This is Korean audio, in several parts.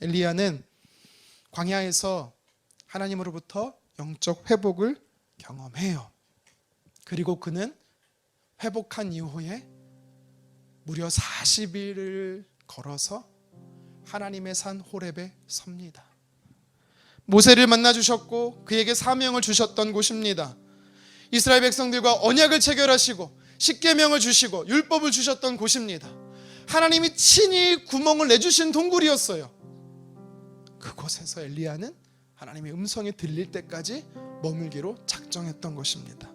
엘리야는 광야에서 하나님으로부터 영적 회복을 경험해요. 그리고 그는 회복한 이후에 무려 40일을 걸어서 하나님의 산 호렙에 섭니다. 모세를 만나 주셨고 그에게 사명을 주셨던 곳입니다. 이스라엘 백성들과 언약을 체결하시고 십계명을 주시고 율법을 주셨던 곳입니다. 하나님이 친히 구멍을 내주신 동굴이었어요. 그곳에서 엘리야는 하나님의 음성이 들릴 때까지 머물기로 작정했던 것입니다.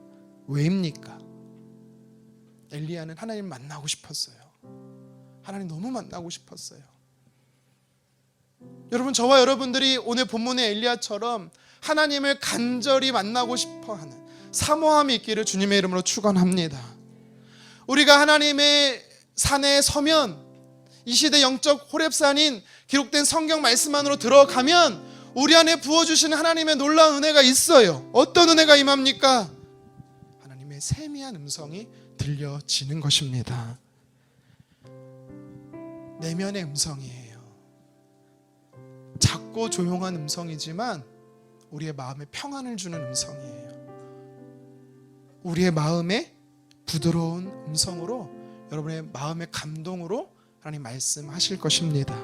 왜입니까? 엘리야는 하나님 만나고 싶었어요. 하나님 너무 만나고 싶었어요. 여러분 저와 여러분들이 오늘 본문의 엘리야처럼 하나님을 간절히 만나고 싶어하는 사모함이 있기를 주님의 이름으로 축원합니다. 우리가 하나님의 산에 서면 이 시대 영적 호랩산인 기록된 성경 말씀 안으로 들어가면 우리 안에 부어주시는 하나님의 놀라운 은혜가 있어요. 어떤 은혜가 임합니까? 하나님의 세미한 음성이 들려지는 것입니다. 내면의 음성이에요. 작고 조용한 음성이지만 우리의 마음에 평안을 주는 음성이에요. 우리의 마음에 부드러운 음성으로 여러분의 마음의 감동으로 하나님 말씀하실 것입니다.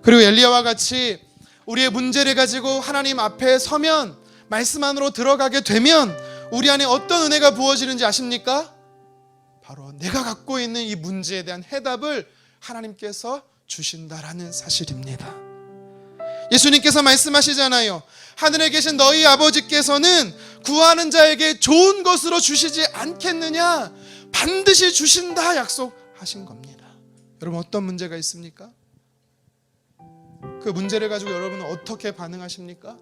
그리고 엘리야와 같이 우리의 문제를 가지고 하나님 앞에 서면 말씀 안으로 들어가게 되면 우리 안에 어떤 은혜가 부어지는지 아십니까? 바로 내가 갖고 있는 이 문제에 대한 해답을 하나님께서 주신다라는 사실입니다. 예수님께서 말씀하시잖아요. 하늘에 계신 너희 아버지께서는 구하는 자에게 좋은 것으로 주시지 않겠느냐? 반드시 주신다 약속하신 겁니다. 여러분 어떤 문제가 있습니까? 그 문제를 가지고 여러분은 어떻게 반응하십니까?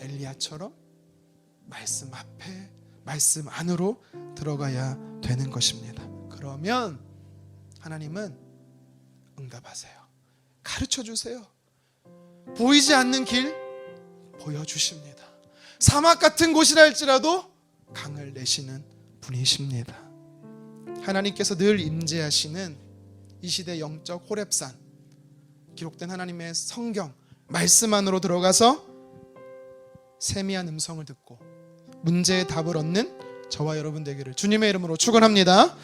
엘리야처럼 말씀 앞에 말씀 안으로 들어가야 되는 것입니다. 그러면 하나님은 응답하세요. 가르쳐 주세요. 보이지 않는 길 보여 주십니다. 사막 같은 곳이라 할지라도 강을 내시는 분이십니다. 하나님께서 늘 임재하시는 이 시대 영적 호랩산 기록된 하나님의 성경 말씀 안으로 들어가서 세미한 음성을 듣고 문제의 답을 얻는 저와 여러분 되기를 주님의 이름으로 축원합니다.